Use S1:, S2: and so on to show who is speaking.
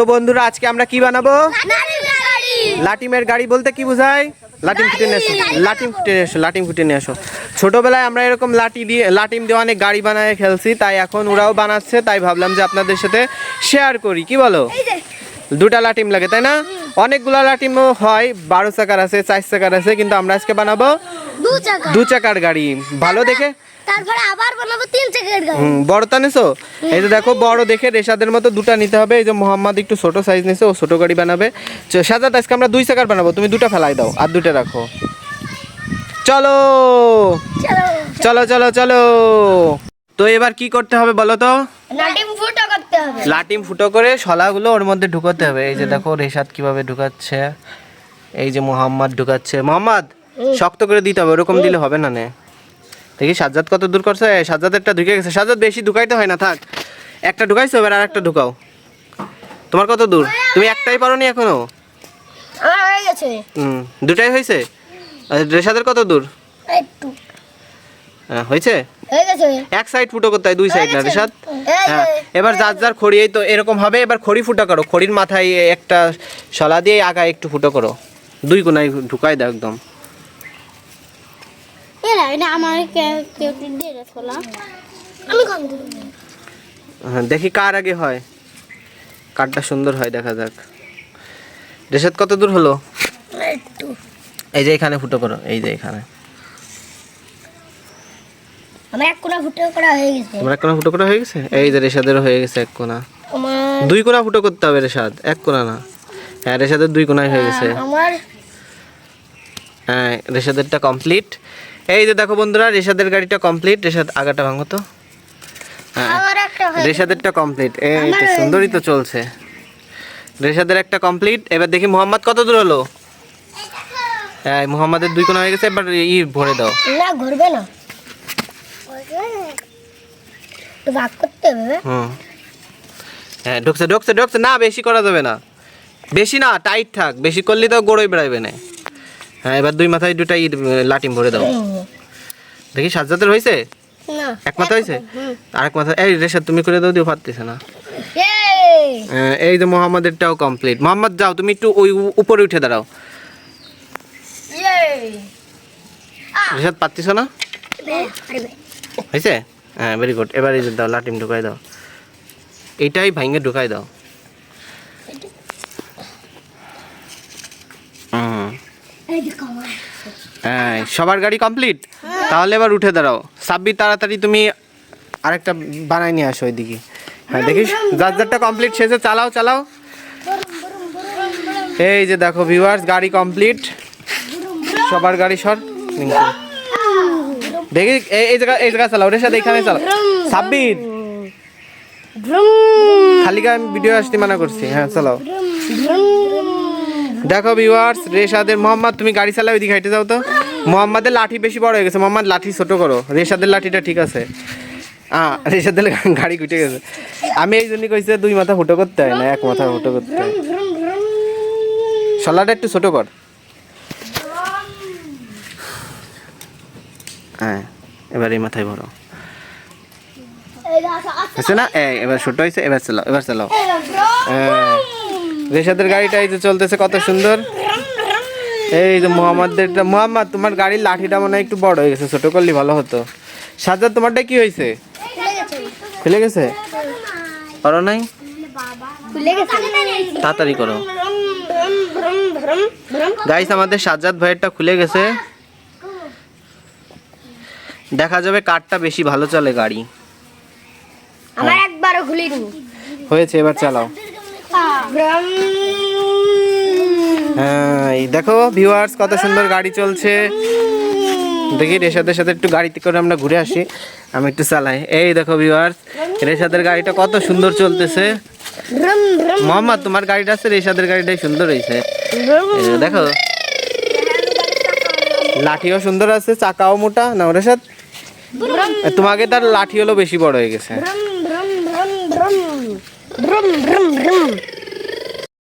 S1: তো বন্ধুরা আজকে আমরা কি বানাবো? লাটিমের গাড়ি। বলতে কি বোঝায়? লাটিম ফুটে নিয়ে আসো লাটিম ফুটে নিয়ে আসো লাটিম ফুটে নিয়ে আসো ছোটোবেলায় আমরা এরকম লাটি দিয়ে লাটিম দিয়ে অনেক গাড়ি বানায় খেলছি তাই এখন ওরাও বানাচ্ছে তাই ভাবলাম যে আপনাদের সাথে শেয়ার করি কি বলো? দুটা লাটিম লাগে তাই না? অনেকগুলা লাটিমও হয় বারো চাকার আছে চার চাকার আছে কিন্তু আমরা আজকে বানাবো
S2: দু চাকা
S1: দু চাকার গাড়ি। ভালো দেখে?
S2: তারপরে আবার বানাবো তিন চাকার গাড়ি।
S1: হুম বড়টা নিছো? এই যে দেখো বড় দেখে রেশাদের মতো দুটা নিতে হবে। এই যে মোহাম্মদ একটু ছোট সাইজ নিছে ও ছোট গাড়ি বানাবে। আজকে আমরা দুই চাকার বানাবো। তুমি দুটা ফেলাই দাও আর দুটা রাখো। চলো।
S2: চলো
S1: চলো চলো! তো এবার কি করতে হবে বলো তো
S2: নাটিম ফুটো করতে হবে
S1: লাটিম ফুটো করে শলাগুলো ওর মধ্যে ঢুকাতে হবে। এই যে দেখো রেশাদ কীভাবে ঢুকাচ্ছে। এই যে মোহাম্মদ ঢুকাচ্ছে। মোহাম্মদ শক্ত করে দিতে হবে ওরকম দিলে হবে না নে। দেখি সাজ্জাদ কত দূর করছে। সাজ্জাদেরটা ঢুকে গেছে। সাজ্জাদ বেশি ঢুকাইতে হয় না থাক। একটা ঢুকাইছো এবার আর একটা ঢুকাও। তোমার কত দূর? তুমি একটাই এখনও?
S2: আমার হয়ে গেছে।
S1: হুম দুটাই হয়েছে? আর রেশাদের কত দূর?
S2: একটু।
S1: হয়েছে? এক সাইড ফুটো করতে হয় দুই সাইড না রেশাদ? হ্যাঁ এবার যার যার খড়ি এই তো এরকম হবে এবার খড়ি ফুটা করো। খড়ির মাথায় একটা শলা দিয়ে আগা একটু ফুটো করো। দুই কোনায় ঢুকাই দাও একদম। হ্যাঁ, দেখি কার আগে হয়। কারটা সুন্দর হয় দেখা যাক। রেশাদ কত দূর হলো? এই যে এখানে ফুটো করো এই যে এখানে।
S2: আমার এক কোনা ফুটো করা হয়ে গেছে।
S1: তোমার এক কোনা ফুটো করা হয়ে গেছে? এই যে হয়ে গেছে এক
S2: আমার
S1: দুই কোনা ফুটো করতে হবে রেশাদ এক কোনা না। হ্যাঁ রেশাদের দুই কোনায় হয়ে গেছে।
S2: আমার
S1: হ্যাঁ রেশাদেরটা কমপ্লিট এই যে দেখো বন্ধুরা রেশাদের গাড়িটা কমপ্লিট রেশাদ আগাটা ভাঙো তো। হ্যাঁ রেশাদেরটা কমপ্লিট এই তো সুন্দরই তো চলছে। রেশাদের একটা কমপ্লিট এবার দেখি মোহাম্মদ কত দূর হলো? হ্যাঁ মোহাম্মদের দুই কোনা হয়ে গেছে এবার ই ভরে দাও।
S2: না ঘুরবে না। ভাগ করতে হবে
S1: হ্যাঁ? ঢুকছে ঢুকছে ঢুকছে। না বেশি করা যাবে না। বেশি না টাইট থাক। বেশি করলে তো গোড়ই বেড়াইবে না। হ্যাঁ এবার দুই মাথায় দুটা ই লাটিম ভরে দাও। দেখি সাজ্জাদের হয়েছে? এক মাথা হয়েছে? আরেক মাথা এই রেশাদ তুমি করে দাও দিও পারতেছে না।
S2: এই
S1: হ্যাঁ, এই যে মোহাম্মদেরটাও কমপ্লিট মোহাম্মদ যাও তুমি একটু ওই উপরে উঠে দাঁড়াও। রেশাদ পারতিস না? হয়েছে হ্যাঁ ভেরি গুড এবার এই যে দাও, লাটিম ঢুকাই দাও। এইটাই ভাঙে ঢুকাই দাও। হ্যাঁ সবার গাড়ি কমপ্লিট তাহলে এবার উঠে দাঁড়াও। সাব্বির, তাড়াতাড়ি তুমি আরেকটা বানাই নিয়ে আসো ওইদিকে। হ্যাঁ দেখিস? যার যারটা কমপ্লিট শেষে চালাও চালাও। এই যে দেখো ভিউয়ার্স গাড়ি কমপ্লিট সবার গাড়ি সর। দেখি এই জায়গা এই জায়গা চালাও রেশাদ এখানে চালাও। সাব্বির। খালি আমি ভিডিও আসতে মানা করছি। হ্যাঁ চালাও। দেখো ভিউয়ার্স রেশাদের মোহাম্মদ তুমি গাড়ি চালাও ওইদিকে হাইটে যাও তো। মোহাম্মদের লাঠি বেশি বড় হয়ে গেছে। মোহাম্মদ লাঠি ছোট করো। রেশাদের লাঠিটা ঠিক আছে। হ্যাঁ রেশাদের গাড়ি কুটে গেছে। আমি এই জন্যই কইছি দুই মাথা ফুটো করতে হয় না এক মাথা ফুটো করতে হয়। শলাটা একটু ছোট কর। হ্যাঁ এবার এই মাথায় ভরো। হচ্ছে না? এবার ছোট হয়েছে এবার চালাও এবার চালাও। হ্যাঁ রেশাদের গাড়িটা এই যে চলতেছে কত সুন্দর। এই যে মোহাম্মদদেরটা মোহাম্মদ তোমার গাড়ির লাঠিটা মনে হয় একটু বড় হয়ে গেছে ছোট করলে ভালো হতো। সাজ্জাদ তোমারটা কি হয়েছে? খুলে গেছে? করো নাই? তাড়াতাড়ি করো। গাইস আমাদের সাজ্জাদ ভাইয়েরটা খুলে গেছে। দেখা যাবে কারটা বেশি ভালো চলে গাড়ি।
S2: আমার একবারও খুলিনি।
S1: হয়েছে এবার চালাও। হ্যাঁ এই দেখো ভিউয়ার্স কত সুন্দর গাড়ি চলছে। দেখি রেশাদের সাথে একটু গাড়িতে করে আমরা ঘুরে আসি। আমি একটু চালাই। এই দেখো ভিউয়ার্স রেশাদের গাড়িটা কত সুন্দর চলতেছে। মোহাম্মদ তোমার গাড়িটা আছে রেশাদের গাড়িটাই সুন্দর হয়েছে। দেখো। লাঠিও সুন্দর আছে চাকাও মোটা না রেশাদ তোমাকে তার লাঠি হলো বেশি বড় হয়ে গেছে।